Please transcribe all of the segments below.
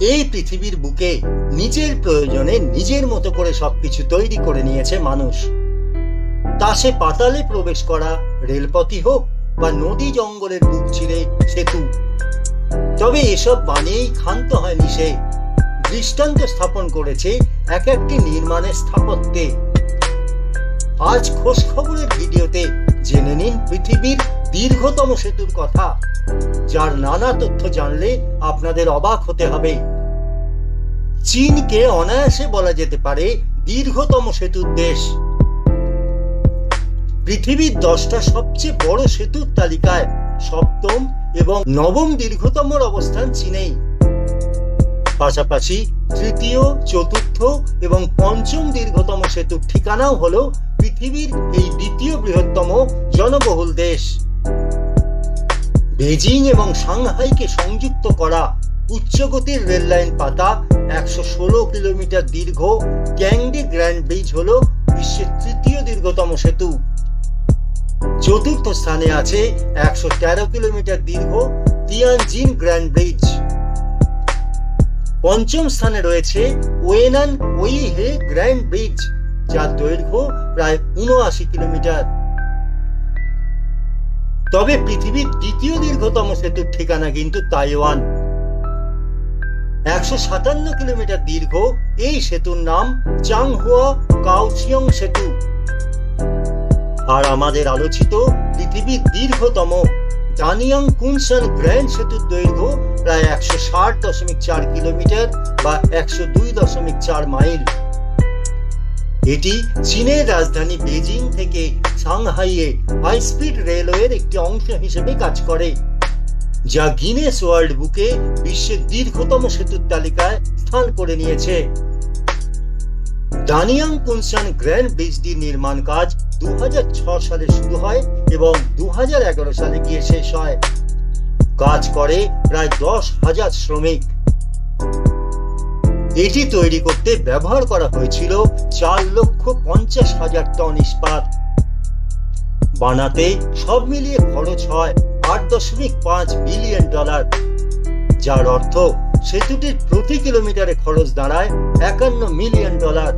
এই পৃথিবীর বুকে নিজের প্রয়োজনে নিজের মতো করে সবকিছু তৈরি করে নিয়েছে মানুষ। তা সে পাতালে প্রবেশ করা রেলপথই হোক বা নদী জঙ্গলের বুক চিরে সেতু। তবে এসব বানিয়েই ক্ষান্ত হয়নি সে। দৃষ্টান্ত স্থাপন করেছে এক একটি নির্মাণের স্থাপত্যে। আজ খোঁজ খবরের ভিডিওতে জেনে নিন পৃথিবীর দীর্ঘতম সেতুর কথা, যার নানা তথ্য জানলে আপনাদের অবাক হতে হবে। চীনকে অনায়াসে বলা যেতে পারে দীর্ঘতম সেতুর দেশ। পৃথিবীর দশটা সবচেয়ে বড় সেতুর তালিকায় সপ্তম এবং নবম দীর্ঘতমর অবস্থান চীনেই। পাশাপাশি তৃতীয়, চতুর্থ এবং পঞ্চম দীর্ঘতম সেতুর ঠিকানাও হলো পৃথিবীর এই দ্বিতীয় বৃহত্তম জনবহুল দেশ। বেজিং এবং সাংহাইকে সংযুক্ত করা উচ্চগতির রেললাইন পাতা একশো ষোলো কিলোমিটার দীর্ঘ ক্যাংডি গ্র্যান্ড ব্রিজ হল বিশ্বের তৃতীয় দীর্ঘতম সেতু। চতুর্থ স্থানে আছে একশো তেরো কিলোমিটার দীর্ঘ তিয়ানজিন গ্র্যান্ড ব্রিজ। পঞ্চম স্থানে রয়েছে ওয়েনান ওইহে গ্র্যান্ড ব্রিজ, যার দৈর্ঘ্য প্রায় উনআশি কিলোমিটার। তবে পৃথিবীর দ্বিতীয় দীর্ঘতম সেতুর ঠিকানা কিন্তু তাইওয়ান। একশো সাতান্ন কিলোমিটার দীর্ঘ এই সেতুর নাম চাংহুয়া কাউচিয়ং সেতু। আর আমাদের আলোচিত পৃথিবীর দীর্ঘতম দানিয়াং কুনসান গ্র্যান্ড সেতুর দৈর্ঘ্য প্রায় একশো ষাট দশমিক চার কিলোমিটার বা একশো দুই দশমিক চার মাইল। এটি চীনের রাজধানী বেজিং থেকে সাংহাইয়ে হাই স্পিড রেলওয়ের একটি অংশ হিসেবে কাজ করে, যা গিনেস ওয়ার্ল্ড বুকে বিশ্বের দীর্ঘতম সেতুর তালিকায় স্থান করে নিয়েছে। দানিয়াং কুনসান গ্র্যান্ড ব্রিজটির নির্মাণ কাজ দুই হাজার ছয় সালে শুরু হয় এবং দু হাজার এগারো সালে গিয়ে শেষ হয়। কাজ করে প্রায় দশ হাজার শ্রমিক। এটি তৈরি করতে ব্যবহার করা হয়েছিল চার লক্ষ পঞ্চাশ হাজার টন ইস্পাত। বানাতে সব মিলিয়ে খরচ হয় আট দশমিক পাঁচ বিলিয়ন ডলার। যার অর্থ সেতুটির প্রতি কিলোমিটারে খরচ দাঁড়ায় একান্ন মিলিয়ন ডলার।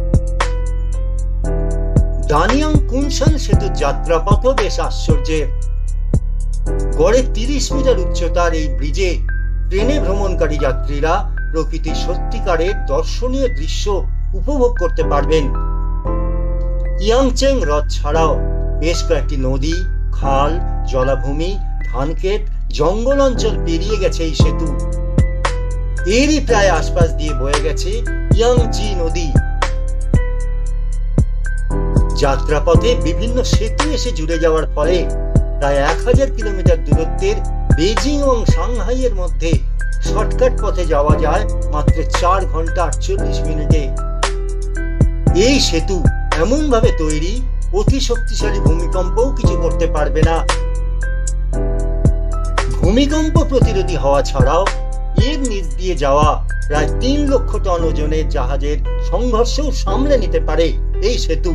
দানিয়াং কুনসান সেতুর যাত্রাপথও বেশ আশ্চর্যের। গড়ে তিরিশ মিটার উচ্চতার এই ব্রিজে ট্রেনে ভ্রমণকারী যাত্রীরা প্রকৃতির সত্যিকারের দর্শনীয় দৃশ্য উপভোগ করতে পারবেন। ইয়াংচেং হ্রদ ছাড়াও বেশ কয়েকটি নদী, খাল, জলাভূমি, ধানক্ষেত, জঙ্গল অঞ্চল পেরিয়ে গেছে এই সেতু। এরই প্রায় আশপাশ দিয়ে বয়ে গেছে ইয়াংচি নদী। যাত্রাপথে বিভিন্ন সেতু এসে জুড়ে যাওয়ার ফলে প্রায় এক হাজার কিলোমিটার দূরত্বের বেজিং এবং সাংহাইয়ের মধ্যে শর্টকাট পথে যাওয়া যায় মাত্র চার ঘণ্টা আটচল্লিশ মিনিটে। এই সেতু এমন ভাবে তৈরি, অতি শক্তিশালী ভূমিকম্পও কিছু করতে পারবে না। ভূমিকম্প প্রতিরোধী হওয়া ছাড়াও এর নিচ দিয়ে যাওয়া প্রায় তিন লক্ষ টন ওজনের জাহাজের সংঘর্ষও সামলে নিতে পারে এই সেতু।